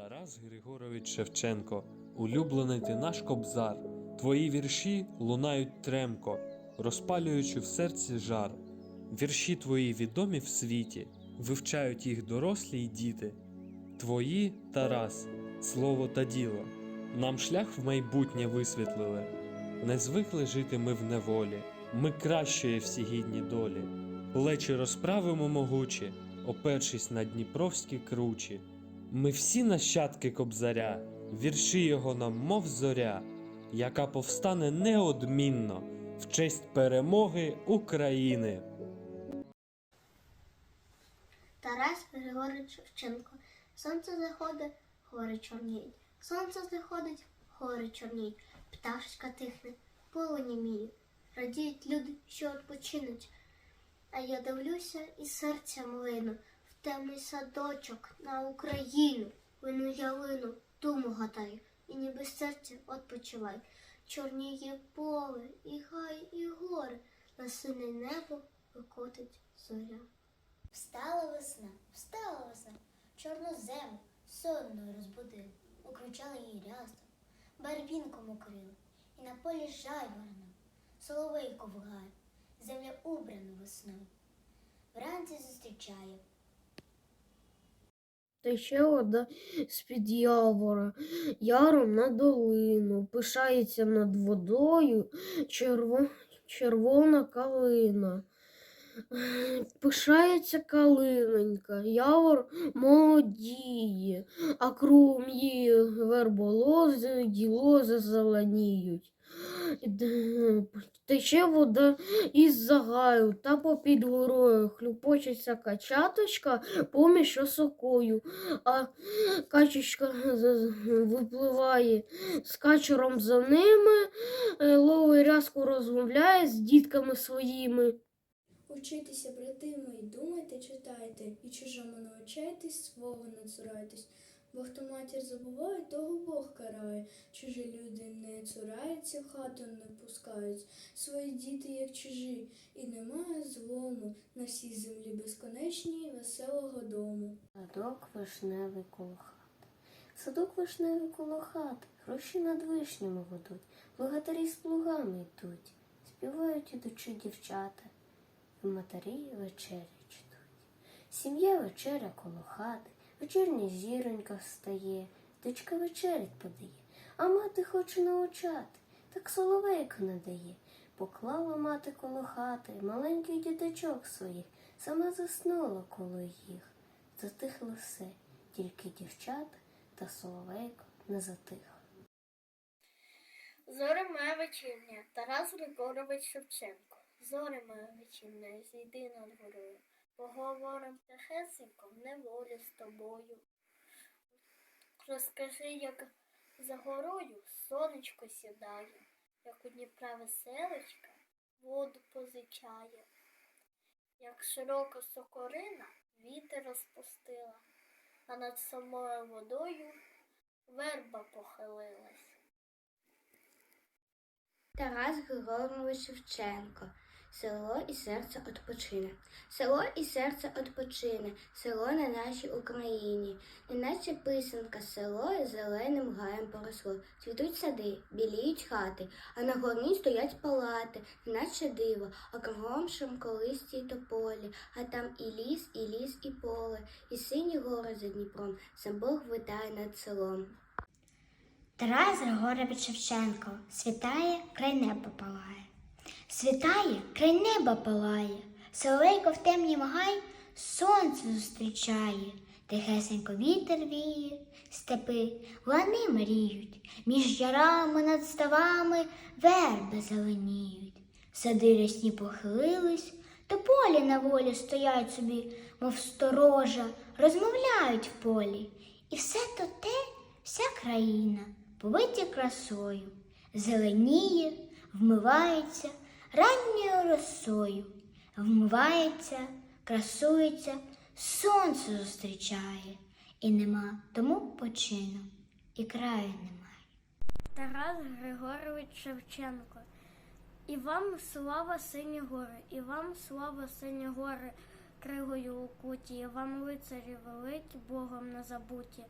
Тарас Григорович Шевченко, улюблений ти наш кобзар. Твої вірші лунають тремко, розпалюючи в серці жар. Вірші твої відомі в світі, вивчають їх дорослі й діти. Твої, Тарас, слово та діло, нам шлях в майбутнє висвітлили. Не звикли жити ми в неволі, ми кращої всі гідні долі. Плечі розправимо могучі, опершись на дніпровські кручі. Ми всі нащадки кобзаря, вірші його нам, мов зоря, яка повстане неодмінно в честь перемоги України. Тарас Григорович Шевченко. Сонце заходить, гори чорніють. Сонце заходить, гори чорніють. Пташечка тихне, поле німіє. Радіють люди, що відпочинуть. А я дивлюся і серця млину темний садочок на Україну. Вину ялину, думу гадаю, і ніби серце відпочивай. Чорніє поле, і гай, і гори, на сине небо викотить зоря. Встала весна, встала весна, чорну землю сонною розбудили, укричали її рясом, барвінком укрили, і на полі жайворона, соловейко вгає, земля убрана весною. Вранці зустрічає, Тече вода з-під явора, яром на долину, пишається над водою черво... червона калина. Пишається калинонька, явор молодіє, а кругом її верболози й лози зеленіють. Тече вода із загаю, та попід горою хлюпочеться качаточка поміж осокою, а качечка випливає з качером за ними, е, ловий рязку розмовляє з дітками своїми. Учитися, брати мої, думайте, читайте, і чужому навчайтесь, свого не. Бо хто матір забуває, того Бог карає. Чужі люди не цураються, в хату не пускають. Свої діти, як чужі, і немає злому на всій землі безконечній веселого дому. Садок вишневий коло хати. Садок вишневий коло хати, гроші над вишнями ведуть, богатирі з плугами йдуть, співають ідучи дівчата, і матері вечеря чтуть. Сім'я вечеря коло хати, вечірня зіронька встає, дочка вечерять подає, а мати хоче научати, так соловейко не дає. Поклала мати коло хати маленьких діточок своїх, сама заснула коло їх. Затихло все, тільки дівчата та соловейко не затихло. Зоре моя вечірня, Тарас Григорович Шевченко. Зоре моя вечірня, зійди над горою. Поговорим тихесенько в неволі з тобою. Розкажи, як за горою сонечко сідає, як у Дніпра веселочка воду позичає, як широка сокорина вітер розпустила, а над самою водою верба похилилась. Тарас Григорович Шевченко. Село і серце відпочине. Село і серце відпочине, село на нашій Україні. Неначе писанка, село зеленим гаєм поросло. Цвітуть сади, біліють хати, а на горні стоять палати, неначе диво, а кругом шимколисті й тополі, а там і ліс, і ліс, і поле, і сині гори за Дніпром, сам Бог витає над селом. Тарас Григорович Шевченко світає, край неба палає. Світає, край неба палає, соловейко в темнім гай сонце зустрічає, тихесенько вітер віє, степи лани мріють, між ярами над ставами верби зеленіють. Сади рясні похилились, тополі на волі стоять собі, мов сторожа, розмовляють в полі. І все то те, вся країна, повиті красою, зеленіє, вмивається ранньою росою, вмивається, красується, сонце зустрічає, і нема тому почину, і краю немає. Тарас Григорович Шевченко. І вам слава сині гори, і вам слава сині гори, кригою у куті, і вам лицарі великі, Богом не забуті.